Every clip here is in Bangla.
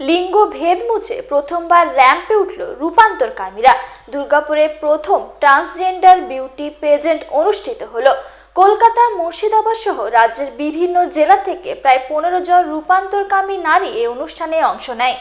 লিঙ্গ ভেদ মুছে প্রথমবার র্যাম্পে উঠল রূপান্তরকামীরা। দুর্গাপুরে প্রথম ট্রান্সজেন্ডার বিউটি পেজেন্ট অনুষ্ঠিত হলো। কলকাতা, মুর্শিদাবাদ সহ রাজ্যের বিভিন্ন জেলা থেকে প্রায় পনেরো জন রূপান্তরকামী নারী এই অনুষ্ঠানে অংশ নেয়।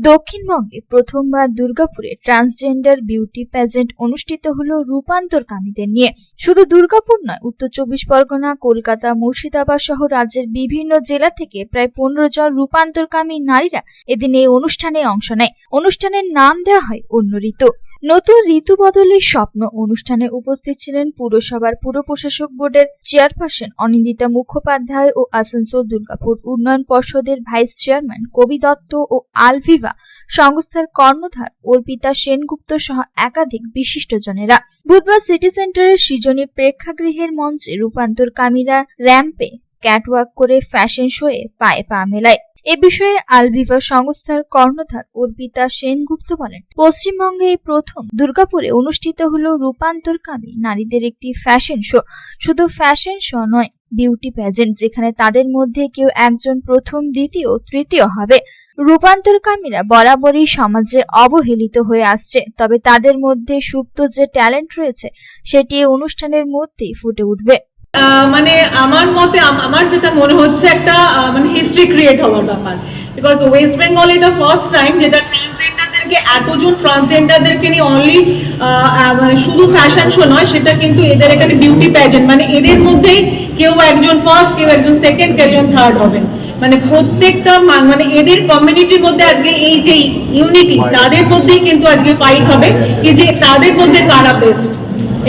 দক্ষিণবঙ্গে প্রথমবার দুর্গাপুরে ট্রান্সজেন্ডার বিউটি প্যাজেন্ট অনুষ্ঠিত হল রূপান্তরকামীদের নিয়ে। শুধু দুর্গাপুর নয়, উত্তর চব্বিশ পরগনা, কলকাতা, মুর্শিদাবাদ সহ রাজ্যের বিভিন্ন জেলা থেকে প্রায় পনেরো জন রূপান্তরকামী নারীরা এদিন এই অনুষ্ঠানে অংশ নেয়। অনুষ্ঠানের নাম দেওয়া হয় অন্য ঋতু। নতুন ঋতু বদলের স্বপ্ন অনুষ্ঠানে উপস্থিত ছিলেন পুরসভার পুর প্রশাসক বোর্ডের চেয়ারপারসন অনিন্দিতা মুখোপাধ্যায় ও আসানসোল দুর্গাপুর উন্নয়ন পর্ষদের ভাইস চেয়ারম্যান কবি দত্ত ও আলভিভা, সংস্থার কর্ণধার অর্পিতা সেনগুপ্ত সহ একাধিক বিশিষ্টজনেরা বুধবার সিটি সেন্টারের সৃজনী প্রেক্ষাগৃহের মঞ্চে রূপান্তরকামীরা র্যাম্পে ক্যাটওয়াক করে ফ্যাশন শোয়ে পায়ে পা মেলায়। এ বিষয়ে আলভিভা সংস্থার কর্ণধার অর্পিতা সেনগুপ্ত বলেন, পশ্চিমবঙ্গে প্রথম দুর্গাপুরে অনুষ্ঠিত হলো রূপান্তরকামী নারীদের একটি ফ্যাশন শো। শুধু ফ্যাশন শো নয়, বিউটি প্যাজেন্ট যেখানে তাদের মধ্যে কেউ একজন প্রথম, দ্বিতীয়, তৃতীয় হবে। রূপান্তরকামীরা বরাবরই সমাজে অবহেলিত হয়ে আসছে, তবে তাদের মধ্যে সুপ্ত যে ট্যালেন্ট রয়েছে, সেটি অনুষ্ঠানের মধ্যেই ফুটে উঠবে। মানে আমার মতে আমার যেটা মনে হচ্ছে একটা ক্রিয়েট হওয়ার ব্যাপার। বিকজ ওয়েস্ট বেঙ্গল এটা ফার্স্ট টাইম যেটা ট্রান্সজেন্ডারদেরকে এতজন ট্রান্সজেন্ডারদেরকে নিয়ে অনলি মানে শুধু ফ্যাশন শো নয় সেটা কিন্তু এদের এখানে বিউটি প্যাজেন্ট মানে এদের মধ্যেই কেউ একজন ফার্স্ট কেউ একজন সেকেন্ড কেউ একজন থার্ড হবেন। মানে প্রত্যেকটা মানে এদের কমিউনিটির মধ্যে আজকে এই যে ইউনিটি তাদের মধ্যেই কিন্তু আজকে ফাইট হবে। কি যে তাদের মধ্যে কারা বেস্ট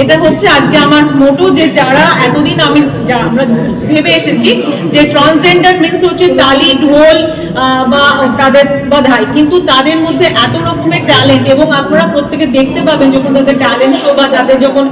এটা হচ্ছে আজকে আমার মোটো যে যারা এতদিন আমি আমরা ভেবে এসেছি যে ট্রান্সজেন্ডার মিন্স হচ্ছে তালি ঢোল বা তাদের বাধাই কিন্তু তাদের মধ্যে এত রকমের ট্যালেন্ট এবং আপনারা প্রত্যেকে দেখতে পাবেন যখন তাদের ট্যালেন্ট শো বা তাদের যখন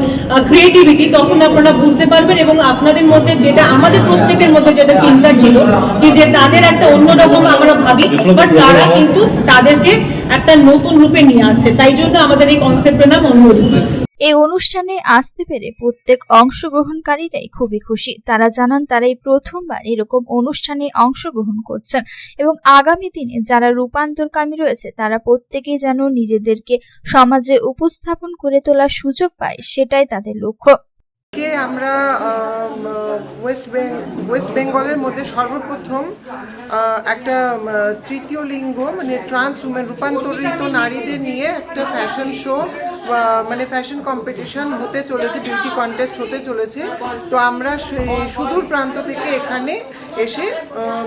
ক্রিয়েটিভিটি তখন আপনারা বুঝতে পারবেন এবং আপনাদের মধ্যে যেটা, আমাদের প্রত্যেকের মধ্যে যেটা চিন্তা ছিল কি যে তাদের একটা অন্যরকম আমরা ভাবি বাট তারা কিন্তু তাদেরকে একটা নতুন রূপে নিয়ে আসছে। তাই জন্য আমাদের এই কনসেপ্টের নাম অন্য রূপ এই অনুষ্ঠানে আসতে পেরে প্রত্যেক অংশগ্রহণকারীরাই খুবই খুশি। তারা জানান তারা এই প্রথমবার এরকম অনুষ্ঠানে অংশগ্রহণ করছেন এবং আগামী দিনে যারা রূপান্তরকামী রয়েছে, তারা প্রত্যেকেই যেন নিজেদেরকে সমাজে উপস্থাপন করে তোলার সুযোগ পায়, সেটাই তাদের লক্ষ্য। কে আমরা ওয়েস্ট ওয়েস্ট বেঙ্গলের মধ্যে সর্বপ্রথম একটা তৃতীয় লিঙ্গ মানে ট্রান্স উমেন রূপান্তরিত নারীদের নিয়ে একটা ফ্যাশন শো মানে ফ্যাশন কম্পিটিশন হতে চলেছে বিউটি কন্টেস্ট হতে চলেছে। তো আমরা সুদূর প্রান্ত থেকে এখানে এসে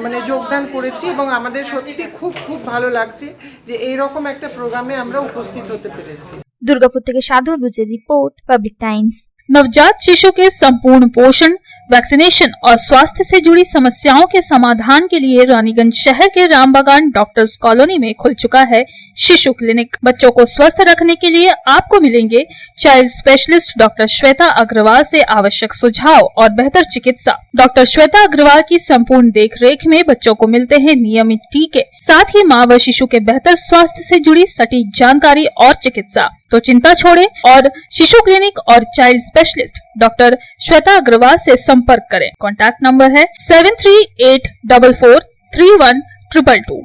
মানে যোগদান করেছি এবং আমাদের সত্যি খুব খুব ভালো লাগছে যে এইরকম একটা প্রোগ্রামে আমরা উপস্থিত হতে পেরেছি। দুর্গাপুর থেকে সাধু রুচের রিপোর্ট পাবলিক টাইমস नवजात शिशु के संपूर्ण पोषण वैक्सीनेशन और स्वास्थ्य से जुड़ी समस्याओं के समाधान के लिए रानीगंज शहर के रामबागान डॉक्टर्स कॉलोनी में खुल चुका है शिशु क्लिनिक। बच्चों को स्वस्थ रखने के लिए आपको मिलेंगे child specialist doctor Shweta Agarwal से आवश्यक सुझाव और बेहतर चिकित्सा। डॉक्टर श्वेता अग्रवाल की संपूर्ण देख में बच्चों को मिलते हैं नियमित टीके। साथ ही माँ व शिशु के बेहतर स्वास्थ्य से जुड़ी सटीक जानकारी और चिकित्सा। तो चिंता छोड़े और शिशु क्लिनिक और child specialist doctor Shweta Agarwal से संपर्क करें। कॉन्टैक्ट नंबर है seven three eight double four three one triple two